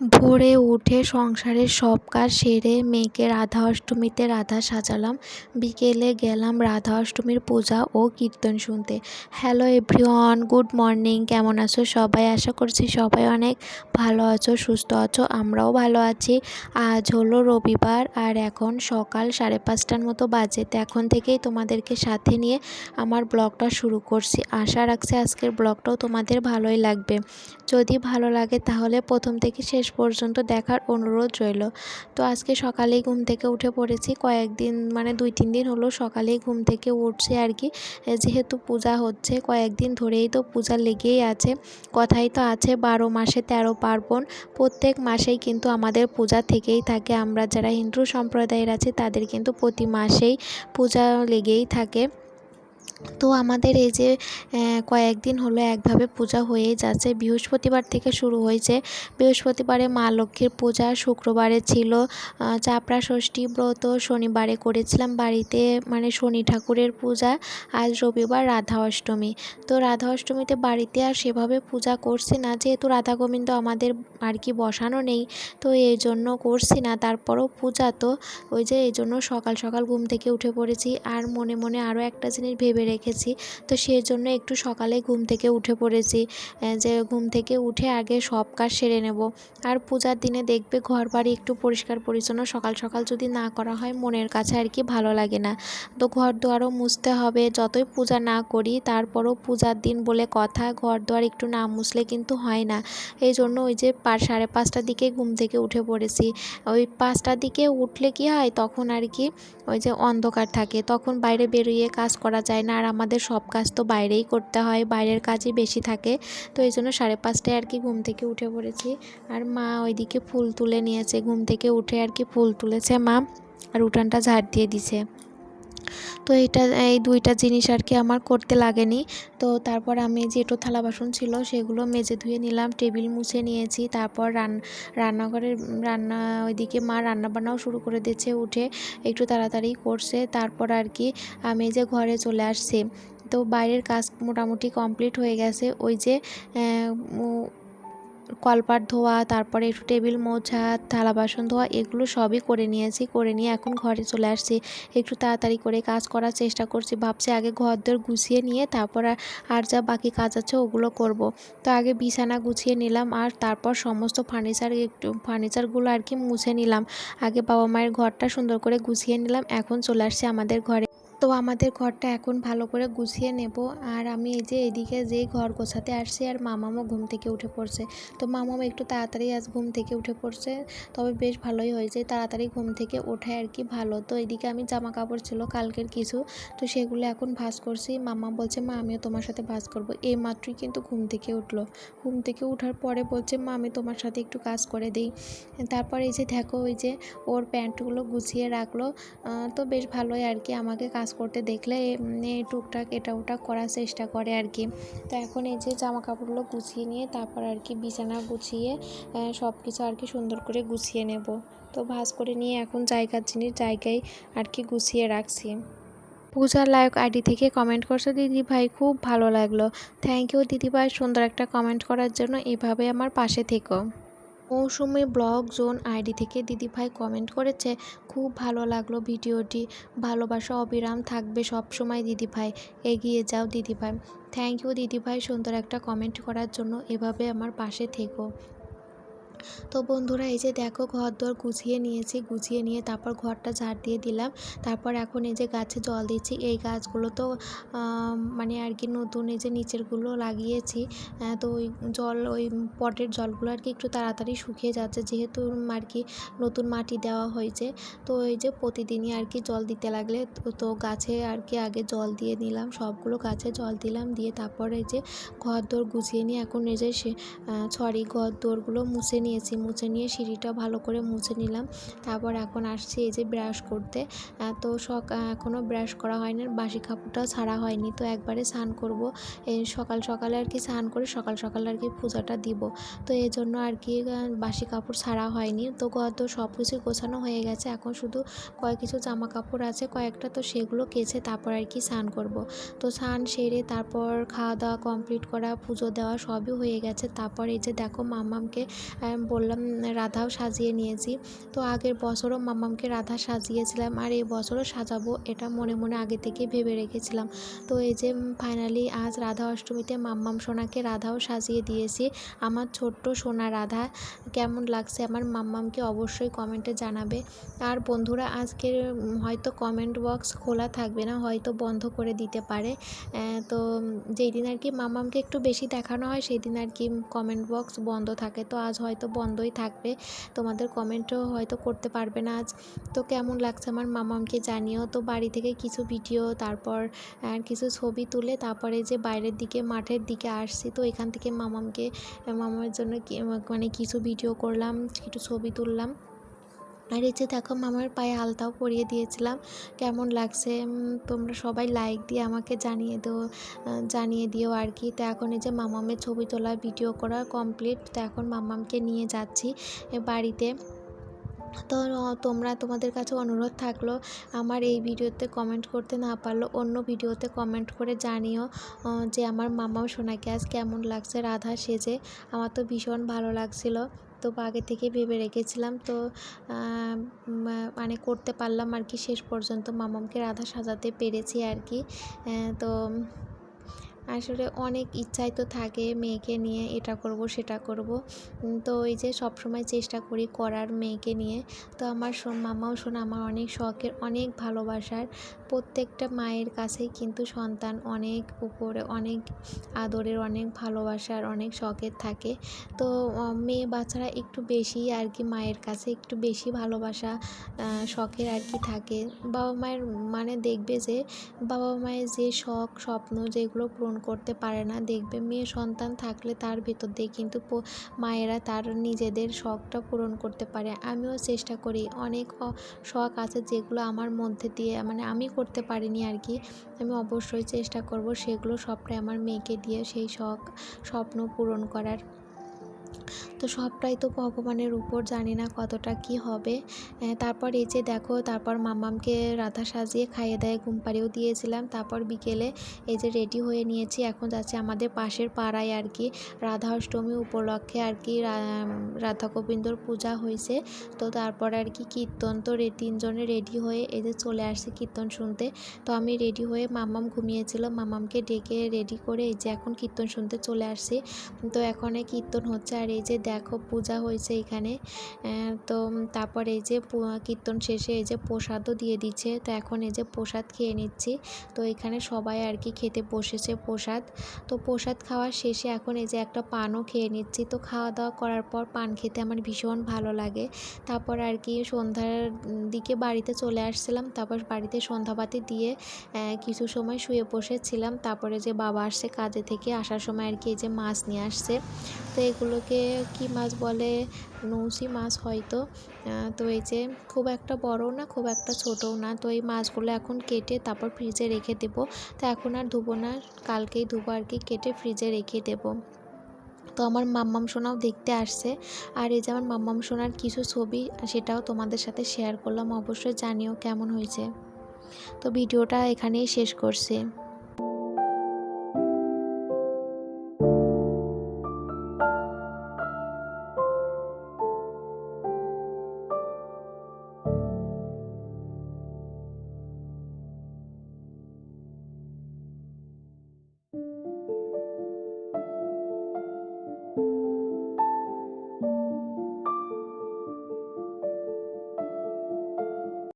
ভোরে উঠে সংসারের সব কাজ সেরে মেয়েকে রাধা অষ্টমীতে রাধা সাজালাম। বিকেলে গেলাম রাধা অষ্টমীর পূজা ও কীর্তন শুনতে। হ্যালো এভরিওয়ান, গুড মর্নিং, কেমন আছো সবাই? আশা করছি সবাই অনেক ভালো আছো, সুস্থ আছো, আমরাও ভালো আছি। আজ হলো রবিবার আর এখন সকাল সাড়ে পাঁচটার মতো বাজে। তো এখন থেকেই তোমাদেরকে সাথে নিয়ে আমার ব্লগটা শুরু করছি। আশা রাখছি আজকের ব্লগটাও তোমাদের ভালোই লাগবে। যদি ভালো লাগে তাহলে প্রথম থেকে শেষ পর্যন্ত দেখার অনুরোধ রইল। তো আজকে সকালেই ঘুম থেকে উঠে পড়েছি। কয়েকদিন মানে দুই, তিন দিন হলো সকালেই ঘুম থেকে উঠছি আর কি। যেহেতু পূজা হচ্ছে, কয়েকদিন ধরেই তো পূজা লেগেই আছে। কথাই তো আছে, বারো মাসে তেরো পার্বণ। প্রত্যেক মাসেই কিন্তু আমাদের পূজা থেকেই থাকে। আমরা যারা হিন্দু সম্প্রদায়ের আছে, তাদের কিন্তু প্রতি মাসেই পূজা লেগেই থাকে। তো আমাদের এই যে কয়েকদিন হলো একভাবে পূজা হয়েই যাচ্ছে। বৃহস্পতিবার থেকে শুরু হয়েছে। বৃহস্পতিবারে মা লক্ষ্মীর পূজা, শুক্রবারে ছিল চাপড়া ষষ্ঠী ব্রত, শনিবারে করেছিলাম বাড়িতে মানে শনি ঠাকুরের পূজা, আজ রবিবার রাধা অষ্টমী। তো রাধা অষ্টমীতে বাড়িতে আর সেভাবে পূজা করছি না, যেহেতু রাধা গোবিন্দ আমাদের আর কি বসানো নেই, তো এই জন্য করছি না। তারপরও পূজা তো, ওই যে এই জন্য সকাল সকাল ঘুম থেকে উঠে পড়েছি। আর মনে মনে আরও একটা জিনিস ভেবে রেখেছি। তো সেই জন্য একটু সকালে ঘুম থেকে উঠে পড়েছি। যে ঘুম থেকে উঠে আগে সব কাজ সেরে নেব। আর পূজার দিনে দেখবে ঘর বাড়ি একটু পরিষ্কার পরিচ্ছন্ন। সকাল সকাল যদি না করা হয় মনের কাছে আর কি ভালো লাগে না। তো ঘর দুয়ারও মুছতে হবে। যতই পূজা না করি তারপরও পূজার দিন বলে কথা। ঘর দুয়ার একটু না মুছলে কিন্তু হয় না। এই জন্য ওই যে সাড়ে পাঁচটার দিকে ঘুম থেকে উঠে পড়েছি। ওই পাঁচটার দিকে উঠলে কি হয়? তখন আর কি ওই যে অন্ধকার থাকে। তখন বাইরে বেরিয়ে কাজ করা যায় না। আর আমাদের সব কাজ তো বাইরেই করতে হয়, বাইরের কাজই বেশি থাকে। তো এই জন্য সাড়ে পাঁচটায় আর কি ঘুম থেকে উঠে পড়েছি। আর মা ওইদিকে ফুল তুলে নিয়েছে, ঘুম থেকে উঠে আর কি ফুল তুলেছে মা। আর উঠানটা ঝাড় দিয়ে দিছে। তো এটা এই দুইটা জিনিস আর কি আমার করতে লাগেনি। তো তারপর আমি যে একটু থালা বাসন ছিল সেগুলো মেজে ধুয়ে নিলাম, টেবিল মুছে নিয়েছি, তারপর রান, রান্নাঘরের, রান্না ওইদিকে মা রান্না বান্নাও শুরু করে দিয়েছে উঠে, একটু তাড়াতাড়ি করছে, তারপর আর কি আমি যে ঘরে চলে আসছি। তো বাইরের কাজ মোটামুটি কমপ্লিট হয়ে গেছে, ওই যে কলপাট ধোয়া, তারপরে একটু টেবিল মোছা, থালা বাসন ধোয়া, এগুলো সবই করে নিয়েছি, করে নিয়ে এখন ঘরে চলে আসছি। একটু তাড়াতাড়ি করে কাজ করার চেষ্টা করছি, ভাবছি আগে ঘর দর গুছিয়ে নিয়ে তারপর আর যা বাকি কাজ আছে ওগুলো করব। তো আগে বিছানা গুছিয়ে নিলাম আর তারপর সমস্ত ফার্নিচার একটু, ফার্নিচারগুলো আর কি মুছে নিলাম। আগে বাবা মায়ের ঘরটা সুন্দর করে গুছিয়ে নিলাম, এখন চলে আসছে আমাদের ঘরে। তো আমাদের ঘরটা এখন ভালো করে গুছিয়ে নেব। আর আমি এই যে এদিকে যেই ঘর গোছাতে আসছি আর মামামও ঘুম থেকে উঠে পড়ছে। তো মামামও একটু তাড়াতাড়ি আজ ঘুম থেকে উঠে পড়ছে। তবে বেশ ভালোই হয়েছে, তাড়াতাড়ি ঘুম থেকে ওঠে আর কি ভালো। তো এদিকে আমি জামা কাপড় ছিল, কালকের কিছু। তো সেগুলো এখন ভাজ করছি। মামা বলছে, মা, আমিও তোমার সাথে ভাজ করব। এই মাত্রই কিন্তু ঘুম থেকে উঠল। ঘুম থেকে উঠার পরে বলছে, মা, আমি তোমার সাথে একটু কাজ করে দিই। তারপর এই যে দেখো, ওই যে ওর প্যান্টগুলো গুছিয়ে রাখল। তো বেশ ভালোই আর কি আমাকে কাজ কাজ করতে দেখলে টুকটাক এটা ওটা করার চেষ্টা করে আর কি। তো এখন এই যে জামা কাপড়গুলো গুছিয়ে নিয়ে তারপর আর কি বিছানা গুছিয়ে সব কিছু আর কি সুন্দর করে গুছিয়ে নেব। তো ভাজ করে নিয়ে এখন জায়গার জিনিস, জায়গায় আর কি গুছিয়ে রাখছি। পূজার লাইক আইডি থেকে কমেন্ট করছে দিদি ভাই, খুব ভালো লাগল। থ্যাংক ইউ দিদি ভাই, সুন্দর একটা কমেন্ট করার জন্য। এভাবে আমার পাশে থেকো। মৌসুমি ব্লগ জোন আইডি থেকে দিদিভাই কমেন্ট করেছে, খুব ভালো লাগল ভিডিওটি। ভালোবাসা অবিরাম থাকবে সব সময় দিদিভাই। এগিয়ে যাও দিদিভাই। থ্যাংক ইউ দিদিভাই সুন্দর একটা কমেন্ট করার জন্য। এভাবে আমার পাশে থেকো। তো বন্ধুরা, এই যে দেখো ঘর দর গুছিয়ে নিয়েছি, গুছিয়ে নিয়ে তারপর ঘরটা ঝাড় দিয়ে দিলাম। তারপর এখন এই যে গাছে জল দিচ্ছি, এই গাছগুলো তো মানে আর কি নতুন এই যে নিচেরগুলো লাগিয়েছি। তো ওই জল, ওই পটের জলগুলো আর কি একটু তাড়াতাড়ি শুকিয়ে যাচ্ছে, যেহেতু আর কি নতুন মাটি দেওয়া হয়েছে। তো এই যে প্রতিদিনই আর কি জল দিতে লাগলে তো গাছে আর কি আগে জল দিয়ে নিলাম, সবগুলো গাছে জল দিলাম, দিয়ে তারপরে এই যে ঘর দোর গুছিয়ে নিয়ে এখন এই যে সরি ঘর দোরগুলো মুছে নিয়েছি, মুছে নিয়ে সিঁড়িটা ভালো করে মুছে নিলাম। তারপর এখন আসছি এই যে ব্রাশ করতে। তো সক এখনও ব্রাশ করা হয়নি, বাসি কাপড়টাও ছাড়া হয়নি। তো একবারে স্নান করব। এই সকাল সকালে আর কি স্নান করে সকাল সকাল আর কি পূজাটা দিব। তো এই জন্য আর কি বাসি কাপড় ছাড়া হয়নি। তো গত সব কিছু গোছানো হয়ে গেছে। এখন শুধু কয়েক কিছু জামা কাপড় আছে, কয়েকটা তো সেগুলো কেচে তারপর আর কি স্নান করব। তো স্নান সেরে তারপর খাওয়া দাওয়া কমপ্লিট করা, পুজো দেওয়া সবই হয়ে গেছে। তারপর এই যে দেখো মামামকে বললাম, রাধাও সাজিয়ে নিয়েছি। তো আগের বছরও মাম্মামকে রাধা সাজিয়েছিলাম, আর এই বছরও সাজাবো এটা মনে মনে আগে থেকে ভেবে রেখেছিলাম। তো এই যে ফাইনালি আজ রাধা অষ্টমীতে মাম্মাম সোনাকে রাধাও সাজিয়ে দিয়েছি। আমার ছোট্ট সোনা রাধা, কেমন লাগছে আমার মাম্মামকে অবশ্যই কমেন্টে জানাবে। আর বন্ধুরা, আজকের হয়তো কমেন্ট বক্স খোলা থাকবে না, হয়তো বন্ধ করে দিতে পারে। তো যেই দিন আর কি মাম্মামকে একটু বেশি দেখানো হয়, সেই দিন আর কি কমেন্ট বক্স বন্ধ থাকে। তো আজ হয়তো বন্ধই থাকবে। তোমাদের কমেন্টও হয়তো করতে পারবে না আজ। তো কেমন লাগছে আমার মামামকে জানিও। তো বাড়ি থেকে কিছু ভিডিও তারপর কিছু ছবি তুলে তারপরে যে বাইরের দিকে, মাঠের দিকে আসছি, তো এখান থেকে মামামকে মামার জন্য মানে কিছু ভিডিও করলাম, কিছু ছবি তুললাম। আর এই যে দেখো মামার পায়ে আলতাও পরিয়ে দিয়েছিলাম। কেমন লাগছে? তোমরা সবাই লাইক দিয়ে আমাকে জানিয়ে দিও জানিয়ে দিও আর কি। তো এখন এই যে মামামের ছবি তোলা ভিডিও করা কমপ্লিট তো এখন মামামকে নিয়ে যাচ্ছি বাড়িতে। তো তোমরা, তোমাদের কাছে অনুরোধ থাকল, আমার এই ভিডিওতে কমেন্ট করতে না পারল, অন্য ভিডিওতে কমেন্ট করে জানিও যে আমার মামাও সোনাকে আজ কেমন লাগছে, রাধা সেজে। আমার তো ভীষণ ভালো লাগছিল। তো আগে থেকে ভেবে রেখেছিলাম। তো মানে করতে পারলাম আর কি শেষ পর্যন্ত। মামামকে রাধা সাজাতে পেরেছি আর কি। তো আসলে অনেক ইচ্ছাই তো থাকে মেয়েকে নিয়ে, এটা করব, সেটা করব। তো এই যে সব সময় চেষ্টা করি করার মেয়েকে নিয়ে। তো আমার মামাও শোন, আমার অনেক শখের, অনেক ভালোবাসার। প্রত্যেকটা মায়ের কাছেই কিন্তু সন্তান অনেক উপরে, অনেক আদরের, অনেক ভালোবাসার, অনেক শখের থাকে। তো মেয়ে বাচ্চারা একটু বেশি আর কি মায়ের কাছে একটু বেশি ভালোবাসা শখের আর কি থাকে। বাবা মায়ের মানে দেখবে যে, বাবা মায়ের যে শখ, স্বপ্ন যেগুলো পূরণ করতে পারে না। দেখবে মেয়ে সন্তান থাকলে তার ভেতর দিয়ে কিন্তু মায়েরা তার নিজেদের শখটা পূরণ করতে পারে। আমিও চেষ্টা করি। অনেক শখ আছে যেগুলো আমার মধ্যে দিয়ে মানে আমি করতে পারিনি আর কি। আমি অবশ্যই চেষ্টা করব সেগুলো সবটাই আমার মেয়েকে দিয়ে সেই শখ, স্বপ্ন পূরণ করার। তো সবটাই তো ভগবানের উপর, জানি না কতটা কি হবে। তারপর এই যে দেখো, তারপর মামামকে রাধা সাজিয়ে খাইয়ে দেয়, ঘুম পাড়িয়েও দিয়েছিলাম। তারপর বিকেলে এই যে রেডি হয়ে নিয়েছি, এখন যাচ্ছে আমাদের পাশের পাড়ায় আর কি। রাধা অষ্টমী উপলক্ষে আর কি রাধা গোবিন্দর পূজা হয়েছে। তো তারপর আর কি কীর্তন, তো রে, তিনজনে রেডি হয়ে এই যে চলে আসছে কীর্তন শুনতে। তো আমি রেডি হয়ে মামাম ঘুমিয়েছিল, মামামকে ডেকে রেডি করে এই যে এখন কীর্তন শুনতে চলে আসছি। তো এখন কীর্তন হচ্ছে আর এই যে দেখো পূজা হয়েছে এখানে। তো তারপর এই যে কীর্তন শেষে এই যে প্রসাদও দিয়ে দিচ্ছে। তো এখন এই যে প্রসাদ খেয়ে নিচ্ছি। তো এখানে সবাই আর কি খেতে বসেছে প্রসাদ। তো প্রসাদ খাওয়ার শেষে এখন এই যে একটা পানও খেয়ে নিচ্ছি। তো খাওয়া দাওয়া করার পর পান খেতে আমার ভীষণ ভালো লাগে। তারপর আর কি সন্ধ্যার দিকে বাড়িতে চলে আসছিলাম। তারপর বাড়িতে সন্ধ্যাবাতি দিয়ে কিছু সময় শুয়ে বসেছিলাম। তারপরে যে বাবা আসছে কাজে থেকে, আসার সময় আর কি এই যে মাছ নিয়ে আসছে। তো এগুলোকে কি মাছ বলে? নৌসি মাছ হয়তো। তো এই যে খুব একটা বড়ও না, খুব একটা ছোটও না। তো এই মাছগুলো এখন কেটে তারপর ফ্রিজে রেখে দেবো। তো এখন আর ধুবো না, কালকেই ধুবো আর কি, কেটে ফ্রিজে রেখে দেবো। তো আমার মাম্মাম সোনাও দেখতে আসছে। আর এই যে আমার মাম্মাম সোনার কিছু ছবি, সেটাও তোমাদের সাথে শেয়ার করলাম। অবশ্যই জানিও কেমন হয়েছে। তো ভিডিওটা এখানেই শেষ করছি।